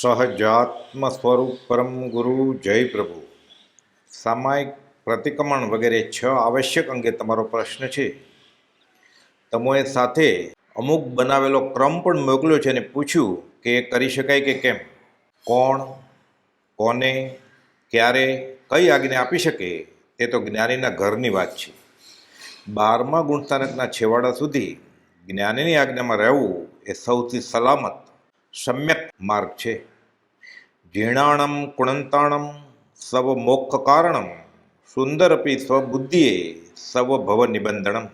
સહજાત્મ સ્વરૂપ પરમ ગુરુ જય પ્રભુ. સામાયિક પ્રતિક્રમણ વગેરે છ આવશ્યક અંગે તમારો પ્રશ્ન છે. તમોએ સાથે અમુક બનાવેલો ક્રમ પણ મોકલ્યો છે અને પૂછ્યું કે એ કરી શકાય કે કેમ? કોણ? કોને? ક્યારે? કઈ આજ્ઞા આપી શકે? તે તો જ્ઞાનીના ઘરની વાત છે. બારમા ગુણસ્થાનકના છેવાડા સુધી જ્ઞાનીની આજ્ઞામાં રહેવું એ સૌથી સલામત સમ્યક માર્ગ છે જીર્ણાણમ કુણંતાણમ સવ મોક્ષ કારણમ સુંદરપી સ્વબુદ્ધિએ સવ ભવ નિબંધનમ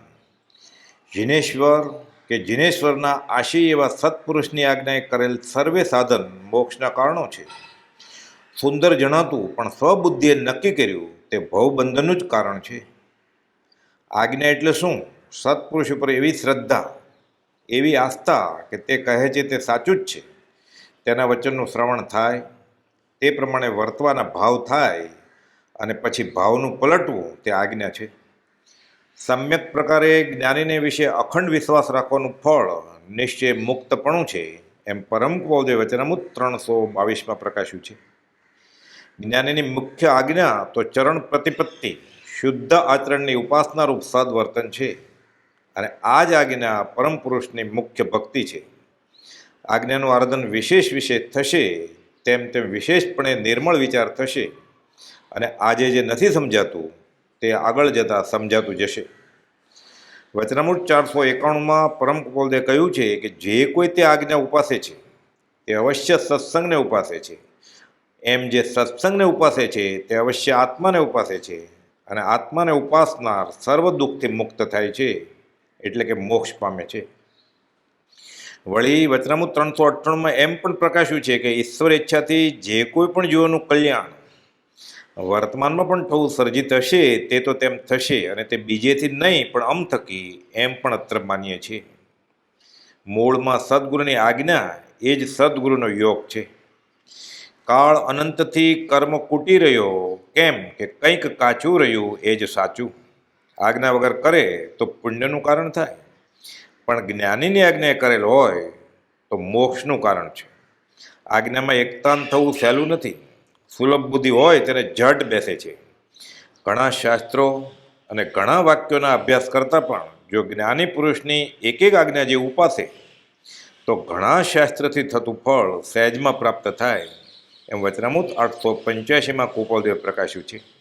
જિનેશ્વર કે જિનેશ્વરના આશી એવા સત્પુરુષની આજ્ઞાએ કરેલ સર્વે સાધન મોક્ષના કારણો છે સુંદર જણાતું પણ સ્વબુદ્ધિએ નક્કી કર્યું તે ભવબંધનનું જ કારણ છે આજ્ઞા એટલે શું સત્પુરુષ ઉપર એવી શ્રદ્ધા એવી આસ્થા કે તે કહે છે તે સાચું જ છે. તેના વચનનું શ્રવણ થાય, તે પ્રમાણે વર્તવાના ભાવ થાય અને પછી ભાવનું પલટવું તે આજ્ઞા છે. સમ્યક પ્રકારે જ્ઞાનીને વિશે અખંડ વિશ્વાસ રાખવાનું ફળ નિશ્ચય મુક્તપણું છે એમ પરમ કૌદે વચનામૃત ત્રણસો બાવીસમાં પ્રકાશ્યું છે. જ્ઞાનીની મુખ્ય આજ્ઞા તો ચરણ પ્રતિપત્તિ, શુદ્ધ આચરણની ઉપાસના રૂપ સદવર્તન છે. અને આ જ આજ્ઞા પરમ પુરુષની મુખ્ય ભક્તિ છે. આજ્ઞાનું આરાધન વિશેષ વિશેષ થશે, તેમ તેમ વિશેષપણે નિર્મળ વિચાર થશે અને આજે જે નથી સમજાતું, તે આગળ જતાં સમજાતું જશે. વચનામૃત ચારસો એકાણુંમાં પરમ કપોલદે કહ્યું છે કે જે કોઈ તે આજ્ઞા ઉપાસે છે, તે અવશ્ય સત્સંગને ઉપાસે છે. એમ જે સત્સંગને ઉપાસે છે, તે અવશ્ય આત્માને ઉપાસે છે અને આત્માને ઉપાસનાર સર્વ દુઃખથી મુક્ત થાય છે. એટલે કે મોક્ષ પામે છે. વળી વચનામૃત ત્રણસો અઠ્ઠાણુંમાં એમ પણ પ્રકાશ્યું છે કે ઈશ્વર ઈચ્છાથી જે કોઈ પણ જીવોનું કલ્યાણ વર્તમાનમાં પણ થવું સર્જિત હશે, તે તો તેમ થશે અને તે બીજેથી નહીં, પણ અમ થકી એમ પણ અત્ર માનીએ છીએ. મૂળમાં સદગુરુની આજ્ઞા એ જ સદગુરુનો યોગ છે. કાળ અનંતથી કર્મ કૂટી રહ્યો, કેમ કે કંઈક કાચું રહ્યું એ જ સાચું. આજ્ઞા વગર કરે તો પુણ્યનું કારણ થાય. પણ જ્ઞાનીની આજ્ઞા કરેલ હોય તો મોક્ષનું કારણ છે. આજ્ઞામાં એકતાન થવું સહેલું નથી. સુલભ બુદ્ધિ હોય તેને જડ બેસે છે. ઘણા શાસ્ત્રો અને ઘણા વાક્યોના અભ્યાસ કરતાં પણ જો જ્ઞાની પુરુષની એક એક આજ્ઞા જે ઉપાસે, તો ઘણા શાસ્ત્રથી થતું ફળ સહેજમાં પ્રાપ્ત થાય. એમ વચનામૂત આઠસો પંચ્યાસીમાં કુપોલદેવ પ્રકાશ્યું છે.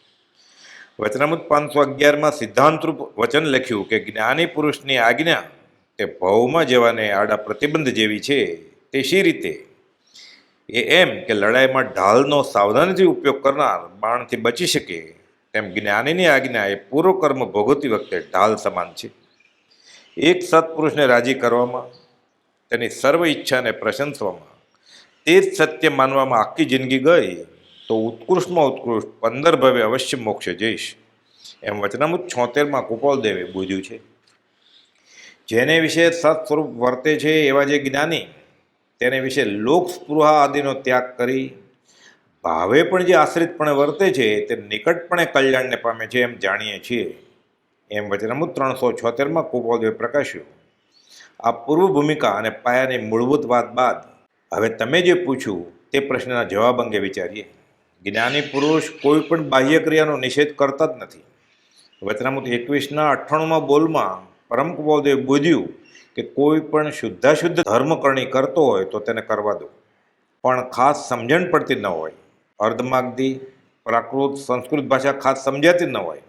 વચનામૃત પાંચસો અગિયારમાં સિદ્ધાંતરૂપ વચન લખ્યું કે જ્ઞાની પુરુષની આજ્ઞા તે ભવમાં જવાને આડા પ્રતિબંધ જેવી છે તે શી રીતે. એ એમ કે લડાઈમાં ઢાલનો સાવધાનીથી ઉપયોગ કરનાર બાણથી બચી શકે, તેમ જ્ઞાનીની આજ્ઞા એ પૂર્વ કર્મ ભોગવતી વખતે ઢાલ સમાન છે. એક સત્પુરુષને રાજી કરવામાં, તેની સર્વ ઈચ્છાને પ્રશંસવામાં, તે જ સત્ય માનવામાં આખી જિંદગી ગઈ તો ઉત્કૃષ્ટમાં ઉત્કૃષ્ટ. પંદર ભવે અવશ્ય મોક્ષે જઈશ. એમ વચનામૃત છોતેરમાં કુપાલદેવે બોધ્યું છે. જેને વિશે સત્સ્વરૂપ વર્તે છે એવા જે જ્ઞાની, તેને વિશે લોક સ્પૃહા આદિનો ત્યાગ કરી, ભાવે પણ જે આશ્રિતપણે વર્તે છે, તે નિકટપણે કલ્યાણને પામે છે એમ જાણીએ છીએ. એમ વચનામૃત ત્રણસો છોતેરમાં કુપોદેવે પ્રકાશ્યું. આ પૂર્વ ભૂમિકા અને પાયાની મૂળભૂત વાત બાદ, હવે તમે જે પૂછ્યું, તે પ્રશ્નના જવાબ અંગે વિચારીએ. જ્ઞાની પુરુષ કોઈ પણ બાહ્ય ક્રિયાનો નિષેધ કરતા જ નથી. વચનામૃત એકવીસના અઠ્ઠાણુંમાં બોલમાં પરમ કુપોદેવ બોધ્યું કે કોઈ પણ શુદ્ધાશુદ્ધ ધર્મકરણી કરતો હોય તો તેને કરવા દો. પણ ખાસ સમજણ પડતી ન હોય. અર્ધમાગધી, પ્રાકૃત સંસ્કૃત ભાષા ખાસ સમજાતી ન હોય.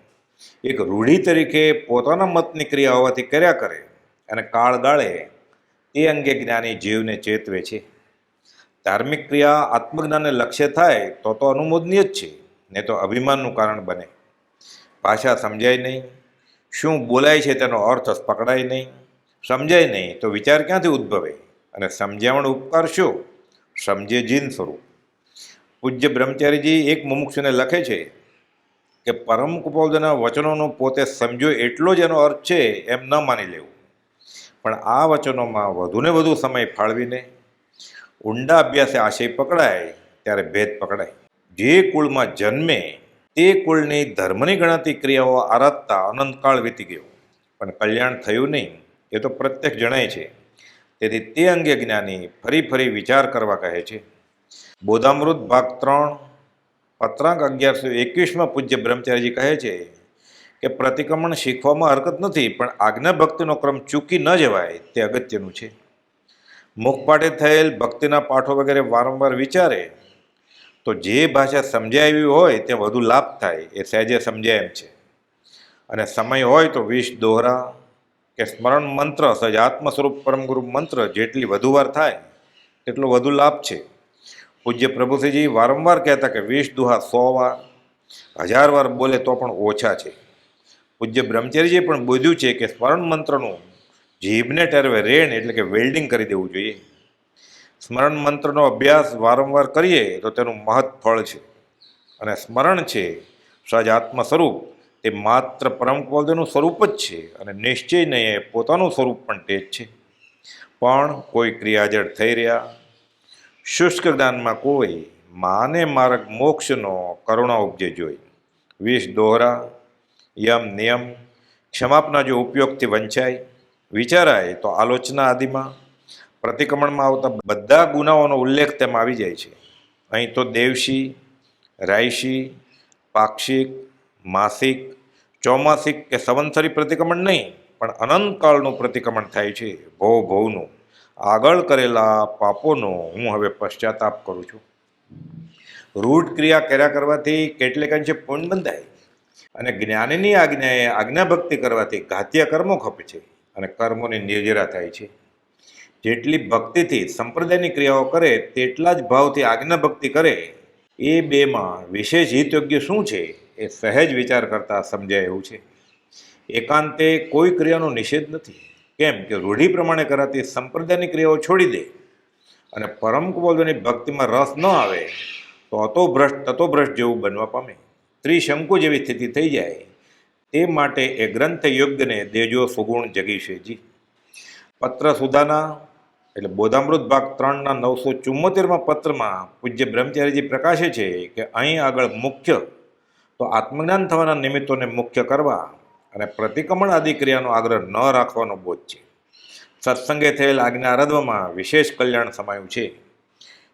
એક રૂઢિ તરીકે પોતાના મતની ક્રિયા હોવાથી કર્યા કરે અને કાળ ગાળે તે અંગે જ્ઞાની જીવને ચેતવે છે. ધાર્મિક ક્રિયા આત્મજ્ઞાનને લક્ષ્ય થાય તો તો અનુમોદનીય જ છે, ને તો અભિમાનનું કારણ બને. ભાષા સમજાય નહીં, શું બોલાય છે તેનો અર્થ પકડાય નહીં, સમજાય નહીં તો વિચાર ક્યાંથી ઉદ્ભવે અને સમજાવણ ઉપકાર શું? સમજે જીન સ્વરૂપ. પૂજ્ય બ્રહ્મચારીજી એક મુમુક્ષુને લખે છે કે પરમ કુપોદના વચનોનો પોતે સમજો એટલો જ એનો અર્થ છે એમ ન માની લેવું. પણ આ વચનોમાં વધુને વધુ સમય ફાળવીને ઊંડા અભ્યાસે આશય પકડાય, ત્યારે ભેદ પકડાય. જે કુળમાં જન્મે, તે કુળની ધર્મની ગણાતી ક્રિયાઓ આરાધતા અનંતકાળ વીતી ગયો. પણ કલ્યાણ થયું નહીં, એ તો પ્રત્યક્ષ જણાય છે. તેથી તે અંગે જ્ઞાની ફરી ફરી વિચાર કરવા કહે છે. બોધામૃત ભાગ ત્રણ, પત્રાંક અગિયારસો એકવીસમાં પૂજ્ય બ્રહ્મચારીજી કહે છે કે પ્રતિક્રમણ શીખવામાં હરકત નથી, પણ આજ્ઞા ભક્તિનો ક્રમ ચૂકી ન જવાય તે અગત્યનું છે. મુખપાઠે થયેલ ભક્તિના પાઠો વગેરે વારંવાર વિચારે, તો જે ભાષા સમજાય એવી હોય તે વધુ લાભ થાય, એ સહેજે સમજાય એમ છે. અને સમય હોય તો વિષ, દોહરા કે સ્મરણ મંત્ર સજાત્મ સ્વરૂપ પરમગુરુ મંત્ર જેટલી વધુ વાર થાય, તેટલો વધુ લાભ છે. પૂજ્ય પ્રભુશ્રીજી વારંવાર કહેતા કે વીસ દુહા સો વાર, હજાર વાર બોલે તો પણ ઓછા છે. પૂજ્ય બ્રહ્મચારીજીએ પણ બોધ્યું છે કે સ્મરણ મંત્રનું જીભને ટેરવે રેણ એટલે કે વેલ્ડિંગ કરી દેવું જોઈએ. સ્મરણ મંત્રનો અભ્યાસ વારંવાર કરીએ તો તેનું મહৎ ફળ છે. અને સ્મરણ છે, સહજ આત્મ સ્વરૂપ તે માત્ર પરમ પદનું સ્વરૂપ જ છે અને નિશ્ચય નહીં એ પોતાનું સ્વરૂપ પણ તે જ છે. પણ કોઈ ક્રિયાજળ થઈ રહ્યા, શુષ્ક જ્ઞાનમાં કોઈ માને માર્ગ મોક્ષનો કરુણા ઉપજે જોઈ. વિષ દોહરા, યમ નિયમ, ક્ષમાપના જો ઉપયોગથી વંચાય વિચારાય તો આલોચના આદિમાં પ્રતિક્રમણમાં આવતા બધા ગુનાઓનો ઉલ્લેખ તેમાં આવી જાય છે. અહીં તો દેવશી, રાયશી, પાક્ષિક, માસિક, ચોમાસિક કે સંવત્સરી પ્રતિક્રમણ નહીં, પણ અનંતકાળનું પ્રતિક્રમણ થાય છે ભવ ભવનું. આગળ કરેલા પાપોનો હું હવે પશ્ચાતાપ કરું છું. રૂઢ ક્રિયા કર્યા કરવાથી કેટલેક અંશે પુણ્ય બંધાય. અને જ્ઞાનની આજ્ઞાએ આજ્ઞાભક્તિ કરવાથી ઘાત્ય કર્મો ખપે છે. અને કર્મોની નિર્જરા થાય છે. જેટલી ભક્તિથી સંપ્રદાયની ક્રિયાઓ કરે, તેટલા જ ભાવથી આજ્ઞા ભક્તિ કરે, એ બેમાં વિશેષ હિતયોગ્ય શું છે એ સહેજ વિચાર કરતાં સમજાય એવું છે. એકાંતે કોઈ ક્રિયાનો નિષેધ નથી. કેમ કે રૂઢિ પ્રમાણે કરાતી સંપ્રદાયની ક્રિયાઓ છોડી દે અને પરમ કુબોધોની ભક્તિમાં રસ ન આવે, તો અતો ભ્રષ્ટ, તતો ભ્રષ્ટ જેવું બનવા પામે. ત્રિશંકુ જેવી સ્થિતિ થઈ જાય. તે માટે એ ગ્રંથ યોગ્યને દેજો સુગુણ જગીશેજી. પત્ર સુધાના એટલે બોધામૃત ભાગ ત્રણના નવસો ચુમ્મોતેરમાં પત્રમાં પૂજ્ય બ્રહ્મચારીજી પ્રકાશે છે કે અહીં આગળ મુખ્ય, તો આત્મજ્ઞાન થવાના નિમિત્તોને મુખ્ય કરવા અને પ્રતિક્રમણ આદિ ક્રિયાનો આગ્રહ ન રાખવાનો બોધ છે. સત્સંગે થયેલ આજ્ઞા આરાધવામાં વિશેષ કલ્યાણ સમાયું છે.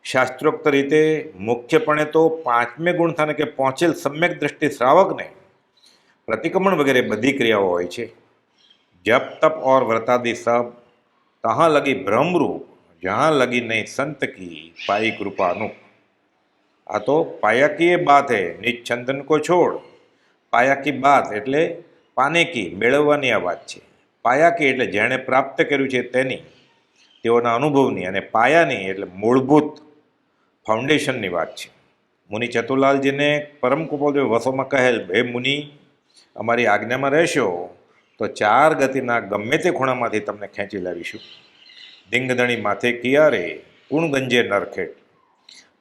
શાસ્ત્રોક્ત રીતે મુખ્યપણે તો પાંચમે ગુણ સ્થાને કે પહોંચેલ સમ્યક દ્રષ્ટિ શ્રાવકને પ્રતિક્રમણ વગેરે બધી ક્રિયાઓ હોય છે. જપ, તપ ઓર વ્રતાદિ સબ, તહાં લગી ભ્રમરૂપ જહાં લગી નહીં સંત કી પાઈ કૃપાનું. આ તો પાયા કી બાત હે, નિજ કો છોડ. પાયાકી બાત એટલે પાને કી મેળવવાની આ વાત છે. પાયાકી એટલે જેણે પ્રાપ્ત કર્યું છે તેની, તેઓના અનુભવની અને પાયાની એટલે મૂળભૂત ફાઉન્ડેશનની વાત છે. મુનિ ચતુલાલજીને પરમ કુપોલદેવ વસોમાં કહેલ, હે મુનિ અમારી આજ્ઞામાં રહેશો તો ચાર ગતિના ગમે તે ખૂણામાંથી તમને ખેંચી લાવીશું. દિંગદણી માથે કિયારે કુણ ગંજે નરખેટ.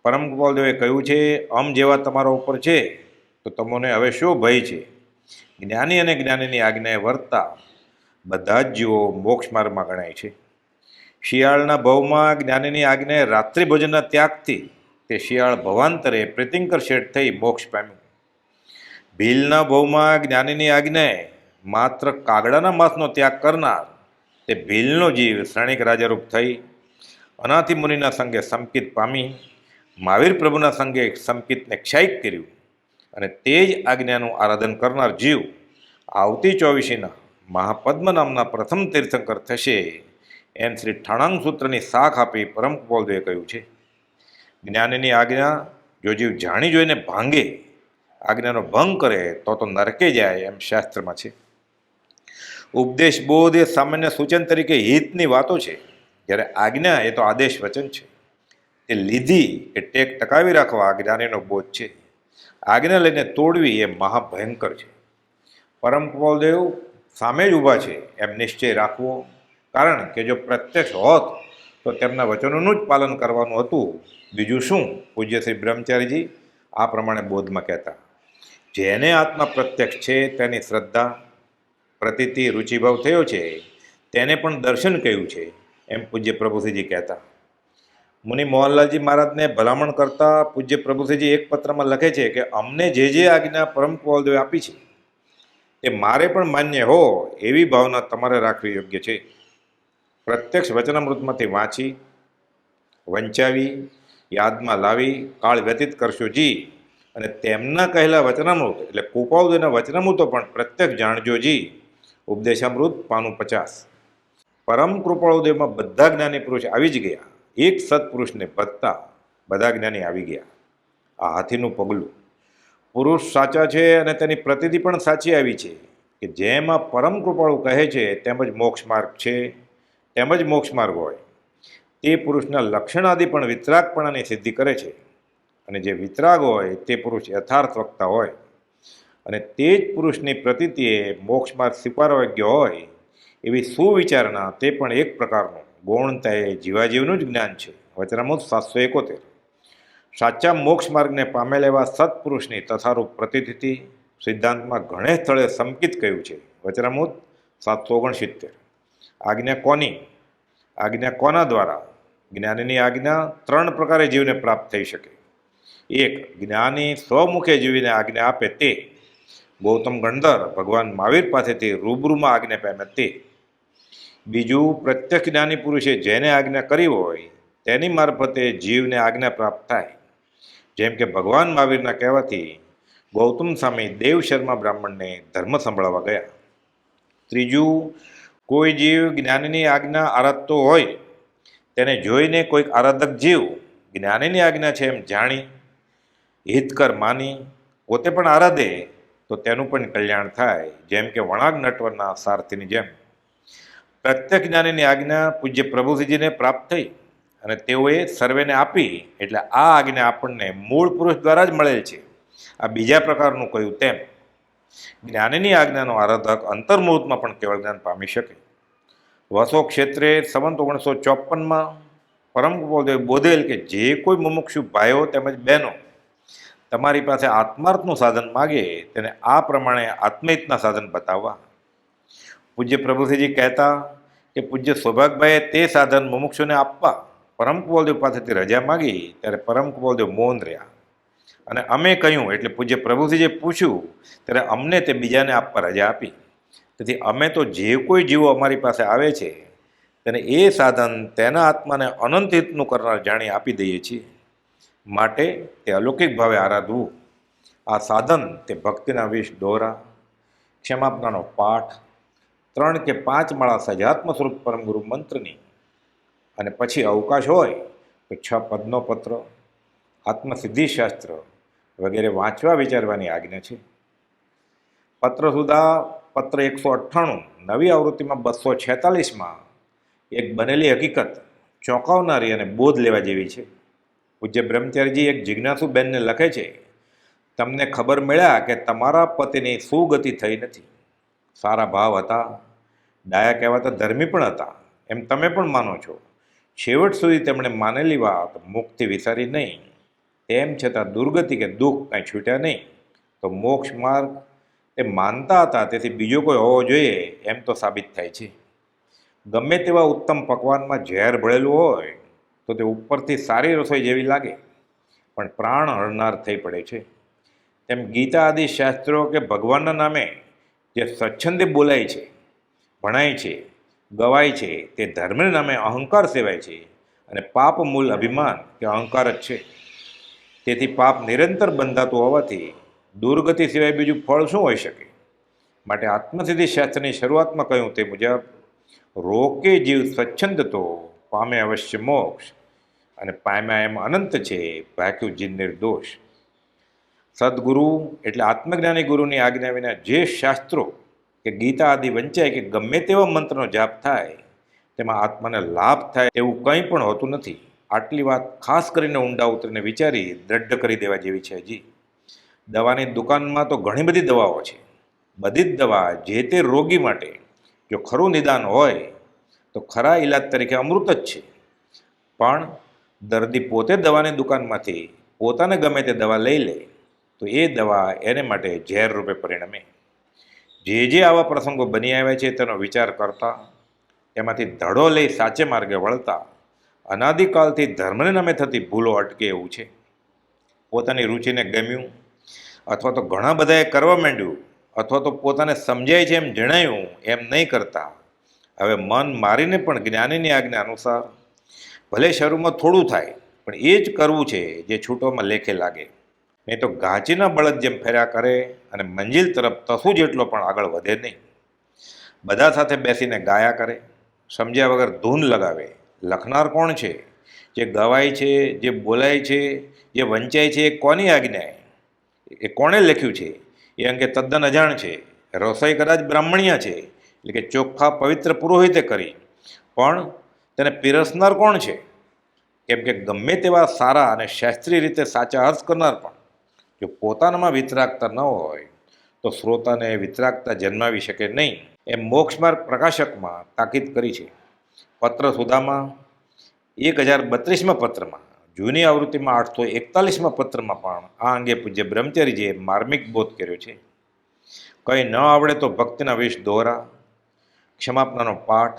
પરમ ગોપાલદેવે કહ્યું છે અમ જેવા તમારા ઉપર છે, તો તમને હવે શું ભય છે? જ્ઞાની અને જ્ઞાનીની આજ્ઞાએ વર્તા બધા જ જીવો મોક્ષ માર્ગમાં ગણાય છે. શિયાળના ભવમાં જ્ઞાનીની આજ્ઞાએ રાત્રિ ભોજનના ત્યાગથી તે શિયાળ ભવાંતરે પ્રીતિંકર શેઠ થઈ મોક્ષ પામ્યું. ભીલના ભવમાં જ્ઞાનીની આજ્ઞાએ માત્ર કાગડાના માંસનો ત્યાગ કરનાર તે ભીલનો જીવ શ્રેણિક રાજારૂપ થઈ અનાથી મુનિના સંગે સંપિત પામી, મહાવીર પ્રભુના સંગે સંપિતને ક્ષયિક કર્યું અને તે જ આજ્ઞાનું આરાધન કરનાર જીવ આવતી ચોવીસીના મહાપદ્મ નામના પ્રથમ તીર્થંકર થશે એમ શ્રી ઠાણાંગ સૂત્રની શાખ આપી પરમ કુપોલદેવે કહ્યું છે. જ્ઞાનીની આજ્ઞા જો જીવ જાણી જોઈને ભાંગે આજ્ઞાનો ભંગ કરે તો તો નરકે જાય એમ શાસ્ત્રમાં છે. ઉપદેશ બોધ એ સામાન્ય સૂચન તરીકે હિતની વાતો છે. જ્યારે આજ્ઞા એ તો આદેશ વચન છે. એ લીધી એ ટેક ટકાવી રાખવા જ્ઞાનીનો બોધ છે. આજ્ઞા લઈને તોડવી એ મહાભયંકર છે. પરમ પૌલદેવ સામે જ ઊભા છે એમ નિશ્ચય રાખવો. કારણ કે જો પ્રત્યક્ષ હોત તો તેમના વચનોનું જ પાલન કરવાનું હતું. બીજું શું? પૂજ્ય શ્રી બ્રહ્મચારીજી, આ પ્રમાણે બોધમાં કહેતા. જેને આત્મા પ્રત્યક્ષ છે, તેની શ્રદ્ધા પ્રતિથી રુચિભાવ થયો છે, તેને પણ દર્શન કહ્યું છે, એમ પૂજ્ય પ્રભુસિંહજી કહેતા. મુનિ મોહનલાલજી મહારાજને ભલામણ કરતા પૂજ્ય પ્રભુસિંહજી એક પત્રમાં લખે છે કે, અમને જે જે આજ્ઞા પરમ કુવાલદેવે આપી છે, એ મારે પણ માન્ય હો, એવી ભાવના તમારે રાખવી યોગ્ય છે. પ્રત્યક્ષ વચનામૃતમાંથી વાંચી, વંચાવી, યાદમાં લાવી, કાળ વ્યતીત કરશો જી. અને તેમના કહેલા વચનામૃત, એટલે કૃપાઉદયના વચનામૃતો પણ પ્રત્યક્ષ જાણજોજી ઉપદેશામૃત પાનું પચાસ. પરમ કૃપાળુદેવમાં બધા જ્ઞાની પુરુષ આવી જ ગયા. એક સત્પુરુષને ભજતા બધા જ્ઞાની આવી ગયા. આ હાથીનું પગલું. પુરુષ સાચા છે અને તેની પ્રતિતિ પણ સાચી આવી છે કે જેમાં પરમ કૃપાળુ કહે છે તેમજ મોક્ષ માર્ગ છે તેમજ મોક્ષ માર્ગ હોય. તે પુરુષના લક્ષણાદિ પણ વિતરાગપણાની સિદ્ધિ કરે છે. અને જે વિતરાગ હોય તે પુરુષ યથાર્થ વક્તા હોય. અને તે જ પુરુષની પ્રતિતિએ મોક્ષમાં સ્વીકારવાગ્ય સ્વીકારવા હોય એવી સુવિચારણા તે પણ એક પ્રકારનું. ગૌણતા એ જીવાજીવનું જ જ્ઞાન છે. વચનામૃત સાતસો એકોતેર. સાચા મોક્ષ માર્ગને પામેલ એવા સત્પુરુષની તથારૂપ પ્રતિથિતિ સિદ્ધાંતમાં ઘણે સ્થળે સંકિત કહ્યું છે. વચનામૃત સાતસો ઓગણસિત્તેર. આજ્ઞા કોની? આજ્ઞા કોના દ્વારા? જ્ઞાનની આજ્ઞા ત્રણ પ્રકારે જીવને પ્રાપ્ત થઈ શકે. એક જ્ઞાની સ્વમુખે જીવીને આજ્ઞા આપે તે. ગૌતમ ગણધર ભગવાન મહાવીર પાસેથી રૂબરૂમાં આજ્ઞા પામે તે. બીજું, પ્રત્યક્ષ જ્ઞાની પુરુષે જેને આજ્ઞા કરી હોય તેની મારફતે જીવને આજ્ઞા પ્રાપ્ત થાય. જેમ કે ભગવાન મહાવીરના કહેવાથી ગૌતમ સ્વામી દેવ શર્મા બ્રાહ્મણને ધર્મ સંભળાવવા ગયા. ત્રીજું, કોઈ જીવ જ્ઞાનીની આજ્ઞા આરાધતો હોય, તેને જોઈને કોઈક આરાધક જીવ જ્ઞાનીની આજ્ઞા છે એમ જાણી હિતકર માની, પોતે પણ આરાધે, તો તેનું પણ કલ્યાણ થાય. જેમ કે વણાગ નટવરના સારથીની જેમ. પ્રત્યક્ષ જ્ઞાનીની આજ્ઞા પૂજ્ય પ્રભુજીને પ્રાપ્ત થઈ અને તેઓએ સર્વેને આપી, એટલે આ આજ્ઞા આપણને મૂળ પુરુષ દ્વારા જ મળેલ છે. આ બીજા પ્રકારનું કહ્યું તેમ. જ્ઞાનીની આજ્ઞાનો આરાધક અંતર્મુહૂર્તમાં પણ કેવળ જ્ઞાન પામી શકે. વસો ક્ષેત્રે સંવંત ઓગણીસો ચોપનમાં પરમ બોધે બોધેલ કે જે કોઈ મુમુક્ષુ ભાઈઓ તેમજ બહેનો તમારી પાસે આત્માર્થનું સાધન માગે, તેને આ પ્રમાણે આત્મહિતના સાધન બતાવવા. પૂજ્ય પ્રભુસિંહજી કહેતા કે, પૂજ્ય સૌભાગભાઈએ તે સાધન મુમુક્ષુને આપવા. પરમ કુવલદેવ પાસેથી રજા માગી, ત્યારે પરમ કુવલદેવ મૌન રહ્યા. અને અમે કહ્યું, એટલે પૂજ્ય પ્રભુસિંહજીએ પૂછ્યું, ત્યારે અમને તે બીજાને આપવા રજા આપી. તેથી અમે તો જે કોઈ જીવો અમારી પાસે આવે છે, તેને એ સાધન તેના આત્માને અનંત હિતનું કરનાર જાણી આપી દઈએ છીએ. માટે તે અલૌકિક ભાવે આરાધવું. આ સાધન તે ભક્તિના વિષ દોરા, ક્ષમાપનાનો પાઠ, ત્રણ કે પાંચ માળા સજાત્મ સ્વરૂપ પરમ ગુરુ મંત્રની અને પછી અવકાશ હોય તો છ પદનો પત્ર આત્મસિદ્ધિશાસ્ત્ર વગેરે વાંચવા વિચારવાની આજ્ઞા છે. પત્ર સુધા પત્ર એકસો અઠ્ઠાણું, નવી આવૃત્તિમાં બસો છેતાલીસમાં એક બનેલી હકીકત ચોંકાવનારી અને બોધ લેવા જેવી છે. પૂજ્ય બ્રહ્મચારીજી એક જિજ્ઞાસુ બેનને લખે છે, તમને ખબર મળ્યા કે તમારા પતિની સુગતિ થઈ નથી. સારા ભાવ હતા, ડાયા કહેવાતા ધર્મી પણ હતા. એમ તમે પણ માનો છો. છેવટ સુધી તેમણે માનેલી વાત મુક્તિ વિસારી નહીં. તેમ છતાં દુર્ગતિ કે દુઃખ કાંઈ છૂટ્યા નહીં. તો મોક્ષ માર્ગ તે માનતા હતા, તેથી બીજો કોઈ હોવો જોઈએ, એમ તો સાબિત થાય છે. ગમે તેવા ઉત્તમ પકવાનમાં ઝેર ભળેલું હોય તો તે ઉપરથી સારી રસોઈ જેવી લાગે. પણ પ્રાણ હરનાર થઈ પડે છે. તેમ ગીતા આદિ શાસ્ત્રો કે ભગવાનના નામે જે સ્વચ્છંદે બોલાય છે, ભણાય છે, ગવાય છે, તે ધર્મના નામે અહંકાર સેવાય છે અને પાપ મૂલ અભિમાન કે અહંકાર જ છે. તેથી પાપ નિરંતર બંધાતું હોવાથી દુર્ગતિ સિવાય બીજું ફળ શું હોઈ શકે? માટે આત્મસિદ્ધિ શાસ્ત્રની શરૂઆતમાં કહ્યું તે મુજબ, રોકે જીવ સ્વચ્છંદ તો, પામે અવશ્ય મોક્ષ અને પામ્યા એમ અનંત છે, ભાગ્યું જીન નિર્દોષ. સદગુરુ એટલે આત્મજ્ઞાની ગુરુની આજ્ઞા વિના જે શાસ્ત્રો કે ગીતા આદિ વંચાય કે ગમે તેવા મંત્રનો જાપ થાય, તેમાં આત્માને લાભ થાય એવું કંઈ પણ હોતું નથી. આટલી વાત ખાસ કરીને ઊંડા ઉતરીને વિચારી દ્રઢ કરી દેવા જેવી છે હજી. દવાની દુકાનમાં તો ઘણી બધી દવાઓ છે. બધી જ દવા જે તે રોગી માટે, જો ખરું નિદાન હોય, તો ખરા ઈલાજ તરીકે અમૃત જ છે. પણ દર્દી પોતે દવાની દુકાનમાંથી, પોતાને ગમે તે દવા લઈ લે, તો એ દવા એને માટે ઝેર રૂપે પરિણમે. જે જે આવા પ્રસંગો બની આવ્યા છે, તેનો વિચાર કરતા, એમાંથી ધડો લઈ સાચે માર્ગે વળતા, અનાદિકાલથી ધર્મને નામે થતી ભૂલો અટકે એવું છે. પોતાની રુચિને ગમ્યું, અથવા તો ઘણા બધાએ કરવા માંડ્યું, અથવા તો પોતાને સમજાય છે એમ જણાયું, એમ નહીં કરતા. હવે મન મારીને પણ જ્ઞાનીની આજ્ઞા અનુસાર ભલે શરૂમાં થોડું થાય, પણ એ જ કરવું છે જે છૂટોમાં લેખે લાગે. નહીં તો ઘાંચીના બળદ જેમ ફેર્યા કરે અને મંજિલ તરફ તસું જેટલો પણ આગળ વધે નહીં. બધા સાથે બેસીને ગાયા કરે. સમજ્યા વગર ધૂન લગાવે. લખનાર કોણ છે? જે ગવાય છે, જે બોલાય છે, જે વંચાય છે, એ કોની આજ્ઞાએ એ કોણે લખ્યું છે? એ અંગે તદ્દન અજાણ છે. રસોઈ કદાચ બ્રાહ્મણીય છે, એટલે કે ચોખ્ખા પવિત્ર પુરોહિતે કરી. પણ તેને પીરસનાર કોણ છે? કેમ કે ગમે તેવા સારા અને શાસ્ત્રીય રીતે સાચા અર્થ કરનાર પણ. જો પોતાનામાં વિતરાગતા ન હોય, તો શ્રોતાને વિતરાગતા જન્માવી શકે નહીં. એમ મોક્ષમાર્ગ પ્રકાશકમાં તાકીદ કરી છે. પત્ર સુધામાં એક હજાર બત્રીસમાં પત્રમાં, જૂની આવૃત્તિમાં આઠસો એકતાલીસમાં પત્રમાં પણ આ અંગે પૂજ્ય બ્રહ્મચારીજીએ માર્મિક બોધ કર્યો છે. કંઈ ન આવડે તો ભક્તિના વિષ દોહરા ક્ષમાપનાનો પાઠ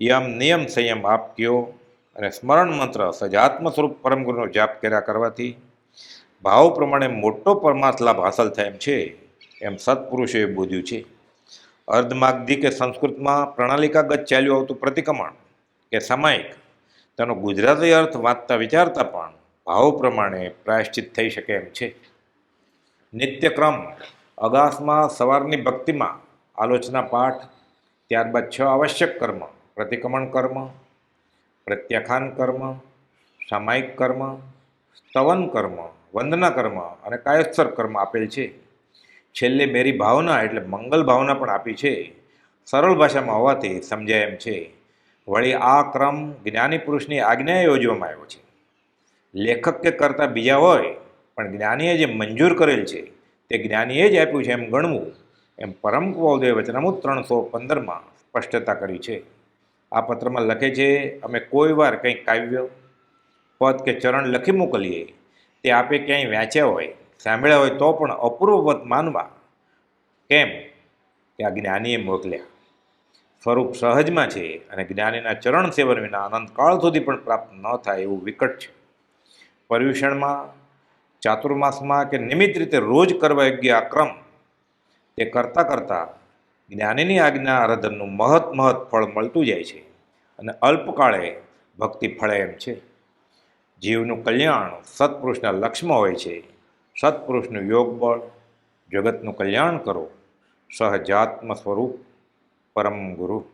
યમ નિયમ સંયમ આપ કયો અને સ્મરણ મંત્ર સજાત્મ સ્વરૂપ પરમગુરુનો જાપ કર્યા કરવાથી ભાવ પ્રમાણે મોટો પરમાર્થ લાભ હાંસલ થાય એમ છે, એમ સત્પુરુષોએ બોધ્યું છે. અર્ધમાગધી કે સંસ્કૃતમાં પ્રણાલિકાગત ચાલ્યું આવતું પ્રતિક્રમણ કે સામાયિક, તેનો ગુજરાતી અર્થ વાંચતા વિચારતા પણ ભાવ પ્રમાણે પ્રાયશ્ચિત થઈ શકે એમ છે. નિત્યક્રમ, અગાસમાં સવારની ભક્તિમાં આલોચના પાઠ, ત્યારબાદ છ આવશ્યક કર્મ પ્રતિક્રમણ કર્મ પ્રત્યાખ્યાન કર્મ, સામાયિક કર્મ, સ્તવન કર્મ, વંદના કર્મ અને કાયસ્થર કર્મ આપેલ છે. છેલ્લે મેરી ભાવના એટલે મંગલ ભાવના પણ આપી છે. સરળ ભાષામાં હોવાથી સમજાય એમ છે. વળી આ ક્રમ જ્ઞાની પુરુષની આજ્ઞાએ યોજવામાં આવ્યો છે. લેખક કે કરતાં બીજા હોય, પણ જ્ઞાનીએ જે મંજૂર કરેલ છે, તે જ્ઞાનીએ જ આપ્યું છે એમ ગણવું. એમ પરમ કુવદેવ વચનામું ત્રણસો પંદરમાં સ્પષ્ટતા કરી છે. આ પત્રમાં લખે છે, અમે કોઈ વાર કંઈક કાવ્ય, પદ કે ચરણ લખી મોકલીએ, તે આપે ક્યાંય વાંચ્યા હોય, સાંભળ્યા હોય તો પણ અપૂર્વવત માનવા. કેમ? કે આ જ્ઞાનીએ મોકલ્યા. સ્વરૂપ સહજમાં છે અને જ્ઞાનીના ચરણ સેવન વિના અનંતકાળ સુધી પણ પ્રાપ્ત ન થાય એવું વિકટ છે. પર્યુષણમાં, ચાતુર્માસમાં કે નિમિત્ત રીતે રોજ કરવા યોગ્ય આ ક્રમ, તે કરતાં કરતાં જ્ઞાનીની આજ્ઞા આરાધનનું મહત મહત ફળ મળતું જાય છે અને અલ્પકાળે ભક્તિ ફળે એમ છે. જીવનું કલ્યાણ સત્પુરુષના લક્ષ્યમાં હોય છે. સત્પુરુષનું યોગ બળ, જગતનું કલ્યાણ કરો. સહજાત્મ સ્વરૂપ પરમ ગુરુ.